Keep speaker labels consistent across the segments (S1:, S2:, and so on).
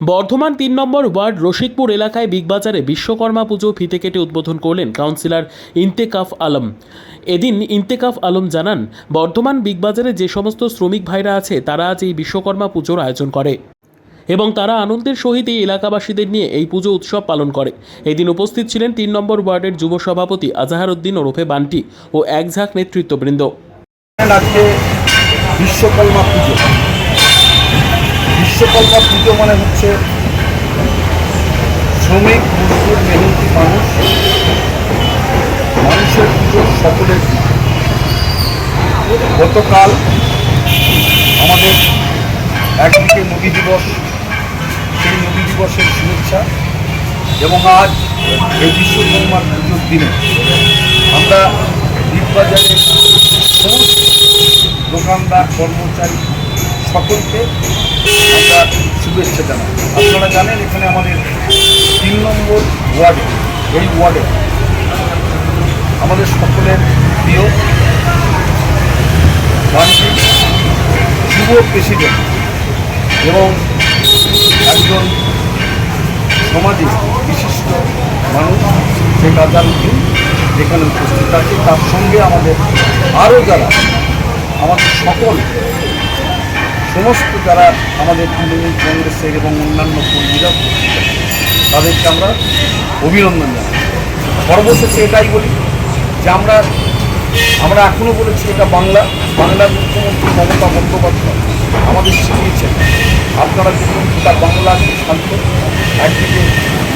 S1: বর্ধমান তিন নম্বর ওয়ার্ড রশিকপুর এলাকায় বিগবাজারে বিশ্বকর্মা পুজো ফিতে কেটে উদ্বোধন করলেন কাউন্সিলর ইন্তেকাফ আলম। এদিন ইন্তেকাফ আলম জানান, বর্ধমান বিগবাজারে যে সমস্ত শ্রমিক ভাইরা আছে, তারা আজ এই বিশ্বকর্মা পুজোর আয়োজন করে এবং তারা আনন্দের সহিত এই এলাকাবাসীদের নিয়ে এই পুজো উৎসব পালন করে। এদিন উপস্থিত ছিলেন তিন নম্বর ওয়ার্ডের যুব সভাপতি আজাহার উদ্দিন ওরফে বান্টি ও একঝাঁক নেতৃত্ববৃন্দ।
S2: বিশ্বকর্মা পুজো। বিশ্বকর্মা পুজো মানে হচ্ছে শ্রমিক, মজদুর, মেহনতি মানুষ। মানুষের পুজো সকলের গতকাল আমাদের একদিকে নদী দিবস, সেই নদী দিবসের শুভেচ্ছা, এবং আজ এই বিশ্বকর্মা পুজোর দিনে আমরা সমস্ত দোকানদার, কর্মচারী সকলকে আমরা শুভেচ্ছা জানাই। আপনারা জানেন এখানে আমাদের তিন নম্বর ওয়ার্ডে, এই ওয়ার্ডে আমাদের সকলের প্রিয় বান্টি যুব প্রেসিডেন্ট এবং একজন সমাজে বিশিষ্ট মানুষ, শেখ আজারউদ্দিন যেখানে উপস্থিত আছে। তার সঙ্গে আমাদের আরও যারা, আমাদের সকল সমস্ত যারা আমাদের তৃণমূল কংগ্রেসের এবং অন্যান্য কর্মীরা তাদেরকে আমরা অভিনন্দন জানাই। সর্বশেষে এটাই বলি যে আমরা আমরা এখনও বলেছি এটা বাংলা, বাংলার মুখ্যমন্ত্রী মমতা বন্দ্যোপাধ্যায় আমাদের শিখিয়েছেন। আপনারা দেখুন গোটা বাংলা শান্ত, একদিকে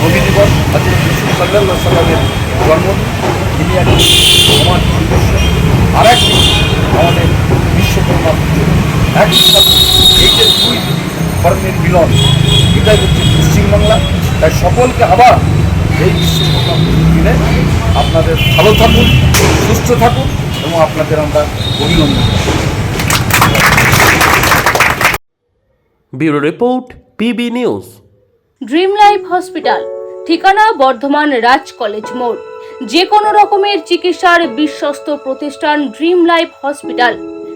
S2: নবী দিবস, আজকে বিষ্ণু সাল্লাহ সাল্লামের জন্মদিন তিনি একজন সমাজ আর একদিকে আমাদের বিশ্বকর্মা পুজো। একসাথে দুই ধর্মের মিলন। এটাই হচ্ছে পশ্চিমবাংলা। তাই সকলকে আবার এই বিশ্বকর্মা দিনে আপনাদের ভালো থাকুন সুস্থ থাকুন এবং আপনাদের আমরা অভিনন্দন
S1: bureau report PB news.
S3: Dream life hospital ঠিকানা বর্ধমান রাজ কলেজ মোড়। যে কোনো রকমের চিকিৎসার বিশ্বস্ত প্রতিষ্ঠান ড্রিম লাইফ হসপিটাল।